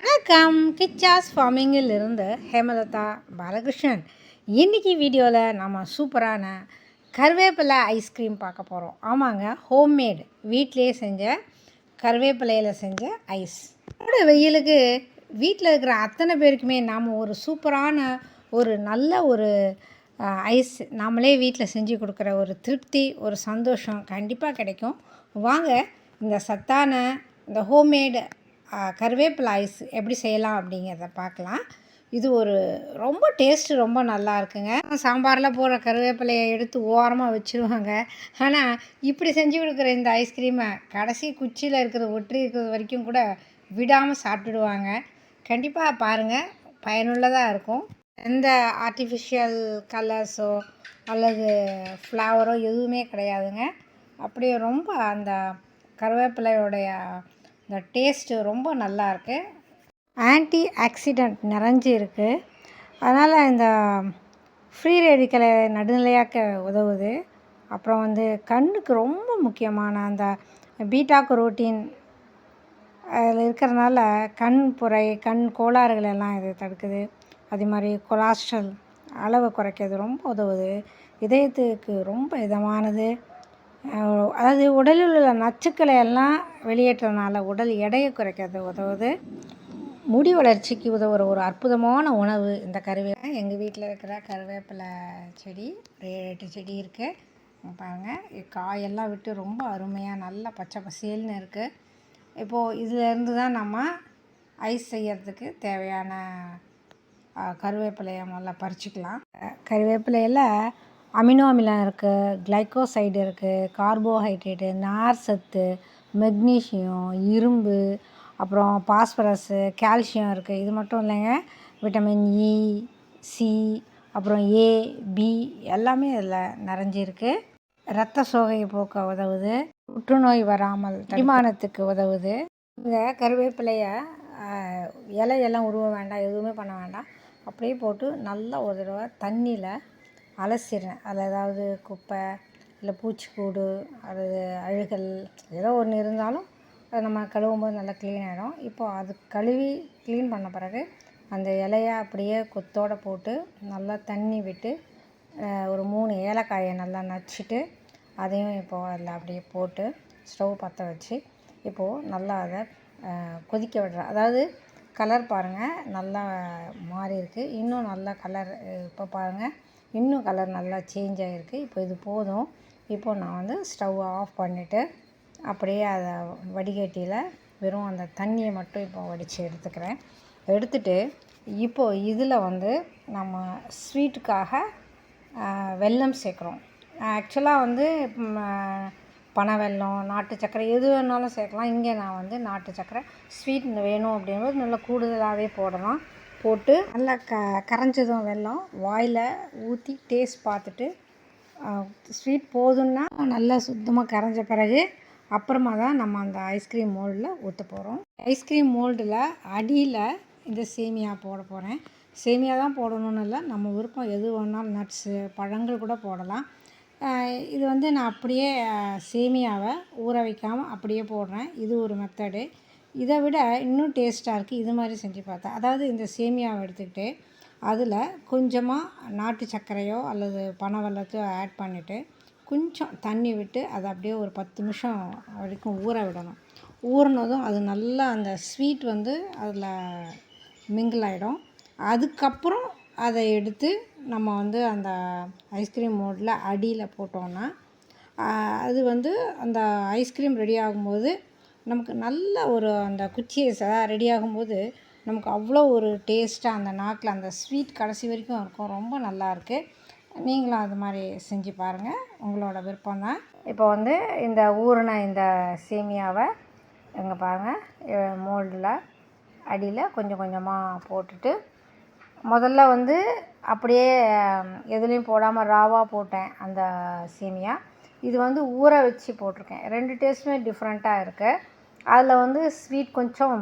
வணக்கம். கிச்சாஸ் ஃபார்மிங்கில் இருந்து ஹேமலதா பாலகிருஷ்ணன். இன்றைக்கி வீடியோவில் நம்ம சூப்பரான கருவேப்பிலை ஐஸ்கிரீம் பார்க்க போகிறோம் ஆமாங்க ஹோம்மேடு வீட்டிலேயே செஞ்ச கருவேப்பிலையில் செஞ்ச ஐஸ் இந்த வெயிலுக்கு வீட்டில் இருக்கிற அத்தனை பேருக்குமே நாம் ஒரு சூப்பரான ஒரு நல்ல ஒரு ஐஸ் நாமளே வீட்டில் செஞ்சு கொடுக்குற ஒரு திருப்தி ஒரு சந்தோஷம் கண்டிப்பாக கிடைக்கும். வாங்க இந்த சத்தான இந்த ஹோம்மேடு கருவேப்பிலை ஐஸ் எப்படி செய்யலாம் அப்படிங்கிறத பார்க்கலாம். இது ஒரு ரொம்ப டேஸ்ட்டு ரொம்ப நல்லா இருக்குங்க. சாம்பாரில் போடுற கருவேப்பிலையை எடுத்து ஓரமாக வச்சுருவாங்க. ஆனால் இப்படி செஞ்சு கொடுக்குற இந்த ஐஸ்கிரீமை கடைசி குச்சியில் இருக்கிற ஒற்றி இருக்கிறது வரைக்கும் கூட விடாமல் சாப்பிட்டுடுவாங்க. கண்டிப்பாக பாருங்கள் பயனுள்ளதாக இருக்கும். எந்த ஆர்டிஃபிஷியல் கலர்ஸோ அல்லது ஃப்ளவரோ எதுவுமே கிடையாதுங்க. அப்படியே ரொம்ப அந்த கருவேப்பிலையோடைய இந்த டேஸ்ட்டு ரொம்ப நல்லாயிருக்கு. ஆன்டி ஆக்சிடெண்ட் நிறைஞ்சு இருக்குது அதனால் இந்த ஃப்ரீ ரேடிக்கலை நடுநிலையாக்க உதவுது. அப்புறம் வந்து கண்ணுக்கு ரொம்ப முக்கியமான அந்த பீட்டா கரோட்டின் அதில் இருக்கிறனால கண் புரை கண் கோளாறுகள் எல்லாம் இது தடுக்குது. அதே மாதிரி கொலாஸ்ட்ரல் அளவை குறைக்கிறது ரொம்ப உதவுது. இதயத்துக்கு ரொம்ப இதமானது. அதாவது உடலில் உள்ள நச்சுக்களை எல்லாம் வெளியேற்றனால உடல் எடையை குறைக்கிறது உதவுது. முடி வளர்ச்சிக்கு உதவுற ஒரு அற்புதமான உணவு இந்த கருவே. எங்கள் வீட்டில் இருக்கிற கருவேப்பிலை செடி ஒரு ஏழு எட்டு செடி இருக்குது பாருங்கள் காயெல்லாம் விட்டு ரொம்ப அருமையாக நல்லா பச்சை பசேல்னு இருக்குது இப்போது இதிலேருந்து தான் நம்ம ஐஸ் செய்யறதுக்கு தேவையான கருவேப்பிலையை முதல்ல பறிச்சுக்கலாம். கருவேப்பிலையில் அமினோ அமிலம் இருக்குது கிளைக்கோசைடு இருக்குது கார்போஹைட்ரேட்டு நார் சத்து மெக்னீஷியம் இரும்பு அப்புறம் பாஸ்பரஸ்ஸு கால்சியம் இருக்குது இது மட்டும் இல்லைங்க. விட்டமின் இ சி அப்புறம் ஏ பி எல்லாமே இதில் நிறைஞ்சிருக்கு. இரத்த சோகையை போக்க உதவுது. புற்றுநோய் வராமல் தடிமானத்துக்கு உதவுது. இந்த கருவேப்பிலைய இலையெல்லாம் உருவ வேண்டாம் எதுவுமே பண்ண வேண்டாம். அப்படியே போட்டு நல்லா ஒரு தடவை தண்ணியில் அலசிடுறேன். அதில் ஏதாவது குப்பை இல்லை பூச்சிக்கூடு அல்லது அழுகல் ஏதோ ஒன்று இருந்தாலும் அதை நம்ம கழுவும் போது நல்லா க்ளீன் ஆகிடும் இப்போது அது கழுவி க்ளீன் பண்ண பிறகு அந்த இலைய அப்படியே கொத்தோட போட்டு நல்லா தண்ணி விட்டு ஒரு மூணு ஏலக்காயை நல்லா நச்சுட்டு அதையும் இப்போது அதில் அப்படியே போட்டு ஸ்டவ் பற்ற வச்சு இப்போது நல்லா அதை கொதிக்க விடுறேன். அதாவது கலர் பாருங்கள் நல்லா மாறி இருக்குது இன்னும் நல்லா கலர் இப்போ பாருங்கள் இன்னும் கலர் நல்லா சேஞ்ச் ஆகிருக்கு இப்போ இது போதும். இப்போ நான் வந்து ஸ்டவ் ஆஃப் பண்ணிவிட்டு அப்படியே அதை வடிகட்டியில் வெறும் அந்த தண்ணியை மட்டும் இப்போ வடித்து எடுத்துக்கிறேன். எடுத்துட்டு இப்போது இதில் வந்து நம்ம ஸ்வீட்டுக்காக வெல்லம் சேர்க்குறோம். ஆக்சுவலாக வந்து பனவெல்லம் பனை வெல்லம் நாட்டு சர்க்கரை எது வேணாலும் சேர்க்கலாம். இங்கே நான் வந்து நாட்டு சர்க்கரை ஸ்வீட் வேணும் அப்படிங்கும்போது நல்லா கூடுதலாகவே போடலாம். போட்டு நல்லா க கரைஞ்சதும் வெல்லம் வாயில் ஊற்றி டேஸ்ட் பார்த்துட்டு ஸ்வீட் போதும்னா நல்லா சுத்தமாக கரைஞ்ச பிறகு அப்புறமா தான் நம்ம அந்த ஐஸ்கிரீம் மோல்டில் ஊற்ற போகிறோம் ஐஸ்கிரீம் மோல்டில் அடியில் இந்த சேமியா போட போகிறேன் சேமியா தான் போடணும்னு இல்லை நம்ம விருப்பம் எது வேணாலும் நட்ஸு பழங்கள் கூட போடலாம். இது வந்து நான் அப்படியே சேமியாவை ஊற வைக்காமல் அப்படியே போடுறேன். இது ஒரு மெத்தடு இதை விட இன்னும் டேஸ்ட்டாக இருக்குது இது மாதிரி செஞ்சு பார்த்தேன் அதாவது இந்த சேமியாவை எடுத்துக்கிட்டு அதில் கொஞ்சமாக நாட்டு சர்க்கரையோ அல்லது பனைவெல்லத்தையோ ஆட் பண்ணிவிட்டு கொஞ்சம் தண்ணி விட்டு அதை அப்படியே ஒரு பத்து நிமிஷம் வரைக்கும் ஊற விடணும். ஊறினதும் அது நல்லா அந்த ஸ்வீட் வந்து அதில் மிங்கிள் ஆகிடும் அதுக்கப்புறம் அதை எடுத்து நம்ம வந்து அந்த ஐஸ்கிரீம் மோட்டில் அடியில் போட்டோன்னா அது வந்து அந்த ஐஸ்கிரீம் ரெடி ஆகும்போது நமக்கு நல்ல ஒரு அந்த குச்சி ரெடி ஆகும்போது நமக்கு அவ்வளோ ஒரு டேஸ்ட்டாக அந்த நாக்கில் அந்த ஸ்வீட் கடைசி வரைக்கும் இருக்கும். ரொம்ப நல்லாயிருக்கு நீங்களும் அது மாதிரி செஞ்சு பாருங்கள் உங்களோட விருப்பம் தான். இப்போ வந்து இந்த ஊறின இந்த சேமியாவை எங்கே பாருங்கள் மோல்டில் அடியில் கொஞ்சம் கொஞ்சமாக போட்டுட்டு முதல்ல வந்து அப்படியே எதுலேயும் போடாமல் ராவாக போட்டேன் அந்த சேமியா. இது வந்து ஊற வச்சு போட்டிருக்கேன். ரெண்டு டேஸ்ட்டுமே டிஃப்ரெண்ட்டாக இருக்குது அதில் வந்து ஸ்வீட் கொஞ்சம்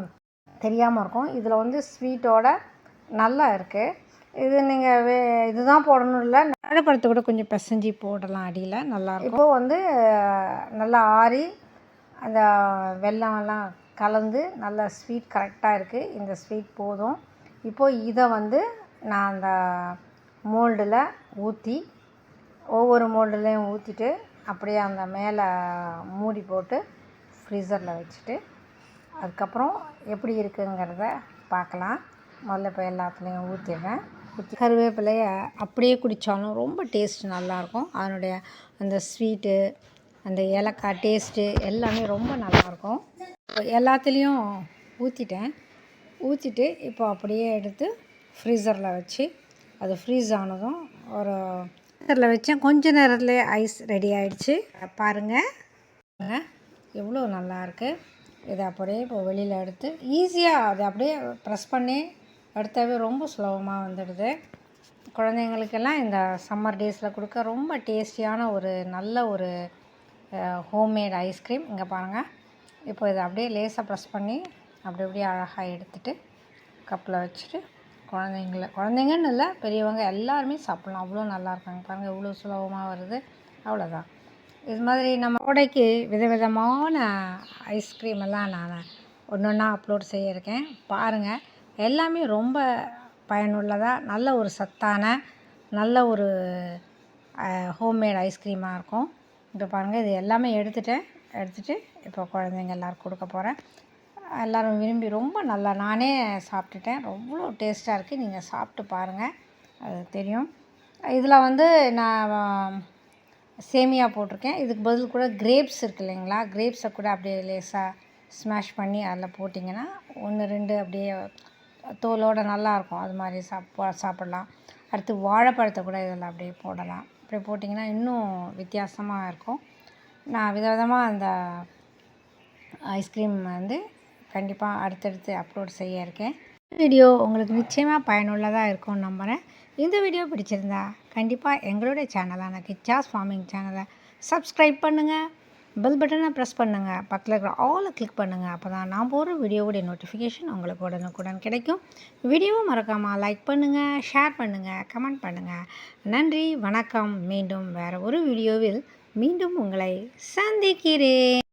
தெரியாமல் இருக்கும். இதில் வந்து ஸ்வீட்டோட நல்லா இருக்குது இது நீங்கள் வே இதுதான் போடணும் இல்லை? வாழைப்பழத்தை கூட கொஞ்சம் பிசைஞ்சு போடலாம் அடியில். நல்லா இப்போ வந்து நல்லா ஆறி அந்த வெல்லமெல்லாம் கலந்து நல்ல ஸ்வீட் கரெக்டாக இருக்குது இந்த ஸ்வீட் போதும். இப்போது இதை வந்து நான் அந்த மோல்டில் ஊற்றி ஒவ்வொரு மோல்டுலேயும் ஊற்றிட்டு அப்படியே அந்த மேலே மூடி போட்டு ஃப்ரீசரில் வச்சுட்டு அதுக்கப்புறம் எப்படி இருக்குங்கிறத பார்க்கலாம். முதல்ல இப்போ எல்லாத்துலேயும் ஊற்றிடுறேன். ஊற்றி கருவேப்பிலையை அப்படியே குடித்தாலும் ரொம்ப டேஸ்ட் நல்லாயிருக்கும். அதனுடைய அந்த ஸ்வீட்டு அந்த ஏலக்காய் டேஸ்ட்டு எல்லாமே ரொம்ப நல்லாயிருக்கும். எல்லாத்துலேயும் ஊற்றிட்டேன். ஊற்றிட்டு இப்போ அப்படியே எடுத்து ஃப்ரீசரில் வச்சு அது ஃப்ரீஸ் ஆனதும் ஒரு ஃப்ரீசரில் வச்சேன். கொஞ்ச நேரத்துலேயே ஐஸ் ரெடி ஆகிடுச்சு பாருங்கள் எவ்வளோ நல்லாயிருக்கு இதை அப்படியே இப்போ வெளியில் எடுத்து ஈஸியாக அதை அப்படியே ப்ரெஸ் பண்ணி எடுத்தாவே ரொம்ப சுலபமாக வந்துடுது. குழந்தைங்களுக்கெல்லாம் இந்த சம்மர் டேஸில் கொடுக்க ரொம்ப டேஸ்டியான ஒரு நல்ல ஒரு ஹோம்மேட் ஐஸ்கிரீம் இங்கே பாருங்கள் இப்போ இதை அப்படியே லேசாக ப்ரெஸ் பண்ணி அப்படி அப்படியே அழகாக எடுத்துட்டு கப்பில் வச்சுட்டு குழந்தைங்கள. குழந்தைங்கன்னு இல்லை பெரியவங்க எல்லாருமே சாப்பிட்லாம். அவ்வளோ நல்லா இருக்காங்க. பாருங்கள் இவ்வளோ சுலபமாக வருது. அவ்வளோதான். இது மாதிரி நம்ம கோடைக்கு விதவிதமான ஐஸ்கிரீம் எல்லாம் நான் ஒன்று ஒன்றா அப்லோட் செய்யிருக்கேன். பாருங்கள் எல்லாமே ரொம்ப பயனுள்ளதாக நல்ல ஒரு சத்தான நல்ல ஒரு ஹோம்மேட் ஐஸ்கிரீமாக இருக்கும். இப்போ பாருங்கள் இது எல்லாமே எடுத்துட்டேன். எடுத்துகிட்டு இப்போ குழந்தைங்க எல்லாருக்கும் கொடுக்க போகிறேன் எல்லோரும் விரும்பி ரொம்ப நல்லா நானே சாப்பிட்டுட்டேன். அவ்வளோ டேஸ்ட்டாக இருக்குது நீங்கள் சாப்பிட்டு பாருங்கள் அது தெரியும். இதில் வந்து நான் சேமியா போட்டிருக்கேன். இதுக்கு பதில் கூட கிரேப்ஸ் இருக்கு இல்லைங்களா? கிரேப்ஸை கூட அப்படியே லேசாக ஸ்மாஷ் பண்ணி அதில் போட்டிங்கன்னா ஒன்று ரெண்டு அப்படியே தோலோடு நல்லாயிருக்கும் அது மாதிரி சாப் சாப்பிட்லாம். அடுத்து வாழைப்பழத்தை கூட இதில் அப்படியே போடலாம். அப்படி போட்டிங்கன்னா இன்னும் வித்தியாசமாக இருக்கும். நான் விதவிதமாக அந்த ஐஸ்கிரீம் வந்து கண்டிப்பாக அடுத்தடுத்து அப்லோட் செய்ய இருக்கேன். வீடியோ உங்களுக்கு நிச்சயமாக பயனுள்ளதாக இருக்கும்னு நம்புகிறேன் இந்த வீடியோ பிடிச்சிருந்தா கண்டிப்பாக எங்களுடைய சேனலான கிச்சாஸ் ஃபார்மிங் சேனலை சப்ஸ்கிரைப் பண்ணுங்கள் பெல் பட்டனை ப்ரெஸ் பண்ணுங்கள் பக்கத்தில் இருக்கிற ஆலை கிளிக் பண்ணுங்கள் அப்போ தான் நான் போகிற வீடியோவுடைய நோட்டிஃபிகேஷன் உங்களுக்கு உடனுக்குடன் கிடைக்கும். வீடியோவை மறக்காமல் லைக் பண்ணுங்கள் ஷேர் பண்ணுங்கள் கமெண்ட் பண்ணுங்கள் நன்றி வணக்கம். மீண்டும் வேறு ஒரு வீடியோவில் மீண்டும் உங்களை சந்திக்கிறேன்.